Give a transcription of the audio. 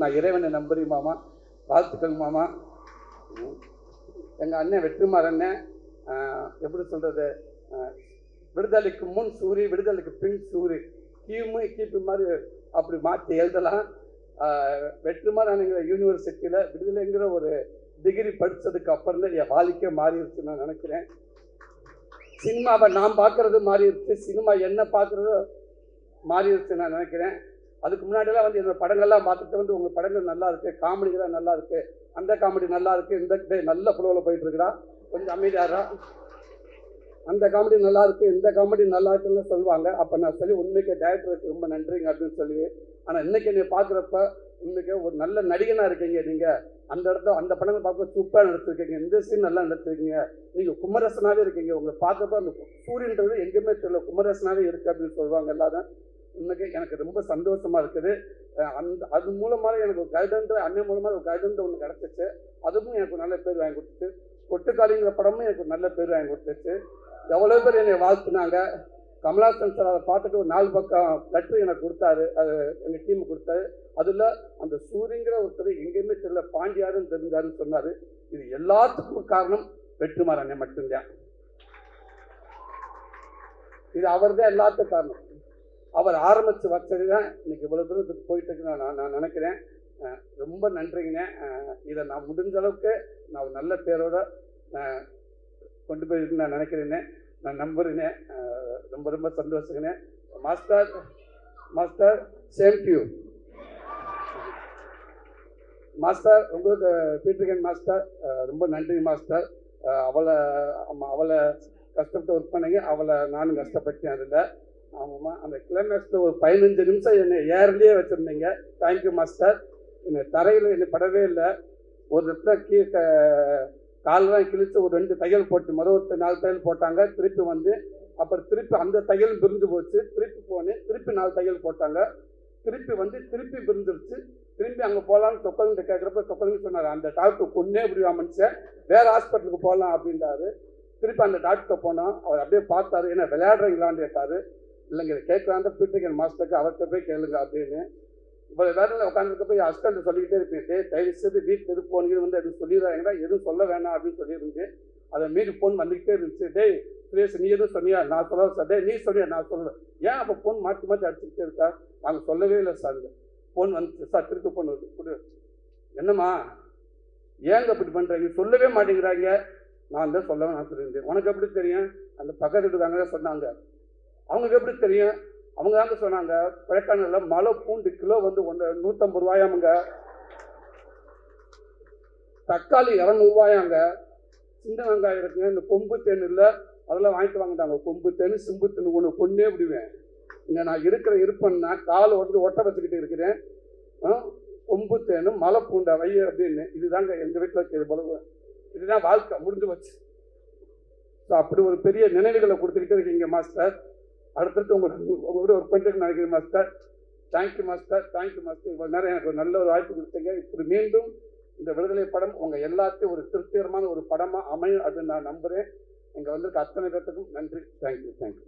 நான் இறைவனை நம்புறி மாமா. வாழ்த்துக்கள் மாமா. எங்கள் அண்ணன் வெற்றிமார் அண்ணன் எப்படி சொல்கிறது விடுதலைக்கு முன் சூரி விடுதலைக்கு பின் சூரி கிமு கிபி மாதிரி அப்படி மாற்றி எழுதலாம். வெற்றிமார் அண்ணங்கிற யூனிவர்சிட்டியில் விடுதலைங்கிற ஒரு டிகிரி படித்ததுக்கு அப்புறம் தான் என் வாழ்க்கையே மாறிடுச்சு நான் நினைக்கிறேன். சினிமாவை நான் பார்க்கறது மாறிடுச்சு சினிமா என்ன பார்க்குறதோ மாறிடுச்சு நான் நினைக்கிறேன். அதுக்கு முன்னாடிலாம் வந்து என்னோட படங்கள்லாம் பார்த்துட்டு வந்து உங்கள் படங்கள் நல்லா இருக்குது காமெடிகளாக நல்லா இருக்குது அந்த காமெடி நல்லா இருக்குது இந்த டே நல்ல ஃப்ளோவில் போயிட்டு இருக்கிறா கொஞ்சம் அமைதியாரா அந்த காமெடி நல்லா இருக்குது இந்த காமெடி நல்லா இருக்குன்னு சொல்லுவாங்க. அப்போ நான் சொல்லி உண்மைக்கு டேரக்டருக்கு ரொம்ப நன்றிங்க அப்படின்னு சொல்லி. ஆனால் இன்றைக்கி என்னை பார்க்குறப்ப உண்மைக்கு ஒரு நல்ல நடிகனாக இருக்கீங்க நீங்கள் அந்த இடத்த அந்த படங்கள் பார்க்க சூப்பராக நடத்திருக்கீங்க இந்த சீன் நல்லா நடத்திருக்கீங்க நீங்கள் குமரசனாகவே இருக்கீங்க. உங்களை பார்க்குறப்ப அந்த சூரியன்றது எங்கேயுமே தெரியல. குமரசனாகவே இருக்குது அப்படின்னு சொல்லுவாங்க எல்லாரும். உனக்கு எனக்கு ரொம்ப சந்தோஷமா இருக்குது. அந்த அது மூலமாக எனக்கு ஒரு கைடன்ற அண்ணன் மூலமாக ஒரு கைடன்ற ஒன்று கிடச்சிச்சு. அதுவும் எனக்கு நல்ல பேர் வாங்கி கொடுத்துச்சு. கொட்டுக்காளிங்கிற படமும் எனக்கு நல்ல பேர் வாங்கி கொடுத்துச்சு. எவ்வளோ பேர் என்னை வாழ்த்துனாங்க. கமலாசன் சார் அதை பார்த்துட்டு ஒரு நாலு பக்கம் லெட்ரு எனக்கு கொடுத்தாரு. அது எங்கள் டீம் கொடுத்தாரு. அதில் அந்த சூரியங்கிற ஒருத்தர் எங்கேயுமே தெரியல பாண்டியாருன்னு தெரிஞ்சாருன்னு சொன்னார். இது எல்லாத்துக்கும் காரணம் வெற்றிமார் மட்டும்தான். இது அவர் தான் எல்லாத்துக்கும் காரணம். அவர் ஆரம்பித்து வச்சது தான் இன்னைக்கு இவ்வளோ தூரத்துக்கு போயிட்டு நான் நான் நினைக்கிறேன். ரொம்ப நன்றிங்கண்ணே. இதை நான் முடிஞ்ச அளவுக்கு நான் ஒரு நல்ல பேரோட கொண்டு போயிருக்குன்னு நான் நினைக்கிறேனே நான் நம்புறேனே ரொம்ப ரொம்ப சந்தோஷங்கண்ணே. Master master same to you master உங்களுக்கு பீட்டர்கன் மாஸ்டர் ரொம்ப நன்றி மாஸ்டர். அவளை அவளை கஷ்டப்பட்டு ஒர்க் பண்ணீங்க. அவளை நானும் கஷ்டப்பட்டேன் அதில் ஆமாம்மா. அந்த கிளைமேக்ஸில் ஒரு பதினஞ்சு நிமிஷம் என்னை ஏர்லேயே வச்சுருந்தீங்க. தேங்க்யூ மாஸ்டர் என்னை தரையில் என்னை படவே இல்லை. ஒரு இடத்துல கீ காலெலாம் கிழித்து ஒரு ரெண்டு தையல் போட்டு மொதல் ஒரு நாலு தையல் போட்டாங்க. திருப்பி வந்து அப்புறம் திருப்பி அந்த தையல் பிரிஞ்சு போச்சு. திருப்பி போனேன். திருப்பி நாலு தையல் போட்டாங்க. திருப்பி வந்து திருப்பி பிரிஞ்சிருச்சு. திரும்பி அங்கே போகலான்னு தொக்கலுங்கிட்ட கேட்குறப்ப தொக்கலுங்க சொன்னார் அந்த டாக்டர் கொன்னே இப்படியா மனுஷன். வேறு ஹாஸ்பிட்டலுக்கு போகலாம் அப்படின்றாரு. திருப்பி அந்த டாக்டர் போனோம். அவர் அப்படியே பார்த்தாரு. ஏன்னா விளையாடுறீங்களான்னு கேட்டார். இல்லைங்க இதை கேட்கலான் பீட்டர் மாஸ்டருக்கு அவர்கிட்ட போய் கேளுங்க அப்படின்னு. இவ்வளோ வேலையில் உட்காந்துருக்க போய் ஹஸ்பண்ட் சொல்லிக்கிட்டே இருப்பீங்க தயவு செய்து வீட்டில் எது போனீங்க வந்து எதுவும் சொல்லிடுறாங்கன்னா எதுவும் சொல்ல வேணாம் அப்படின்னு சொல்லியிருந்துச்சு அதை மீறி ஃபோன் வந்துக்கிட்டே இருந்துச்சு. டேய் சுரேஷ் நீ எதுவும் சொன்னியா? நான் சொல்ல சார். டே நீ சொன்னியா நான் சொல்லல. ஏன் அப்போ ஃபோன் மாற்றி மாற்றி அடிச்சுக்கிட்டே இருக்கா? நாங்கள் சொல்லவே இல்லை சார். ஃபோன் வந்து சார். திருப்பி ஃபோன் வந்து கொடு. என்னம்மா? ஏங்க அப்படி பண்ணுறாங்க சொல்லவே மாட்டேங்கிறாங்க. நான் தான் சொல்ல நான் சொல்லியிருந்தேன். உனக்கு எப்படி தெரியும்? அந்த பக்கத்து வீட்டுக்காரங்க தான் சொன்னாங்க. அவங்களுக்கு எப்படி தெரியும்? அவங்க தாங்க சொன்னாங்க கொடைக்கானலில் மலை பூண்டு கிலோ வந்து ஒன்று நூற்றம்பது ரூபாயாமுங்க. தக்காளி இரநூறுவாயாங்க. சின்ன வெங்காயம் இருக்குங்க இந்த கொம்பு தேன் இல்லை அதெல்லாம் வாங்கிட்டு வாங்கிட்டாங்க. கொம்பு தேன் சிம்பு தேன் ஒன்று கொன்னே விடுவேன். இங்கே நான் இருக்கிற இருப்பேன்னா கால் வந்து ஒட்ட வச்சுக்கிட்டு இருக்கிறேன். ஆ, கொம்பு தேனும் மலை பூண்டை வை அப்படின்னு. இதுதாங்க எங்கள் வீட்டில் போல. இதுதான் வாழ்க்கை முடிஞ்சு வச்சு ஸோ அப்படி ஒரு பெரிய நினைவுகளை கொடுத்துக்கிட்டே இருக்கீங்க மாஸ்டர். அடுத்தடுத்து உங்களுக்கு உங்களோட ஒரு பண்ணிட்டு நினைக்கிறேன் master thank you master thank you master இவ்வளோ நேரம் எனக்கு ஒரு நல்ல ஒரு வாய்ப்பு கொடுத்தீங்க. இப்படி மீண்டும் இந்த விடுதலை படம் உங்கள் எல்லாத்தையும் ஒரு திருப்திகரமான ஒரு படமாக அமையும் அப்படின்னு நான் நம்புகிறேன் இங்கே வந்திருக்க அத்தனை பேர்த்துக்கும் நன்றி. Thank you thank you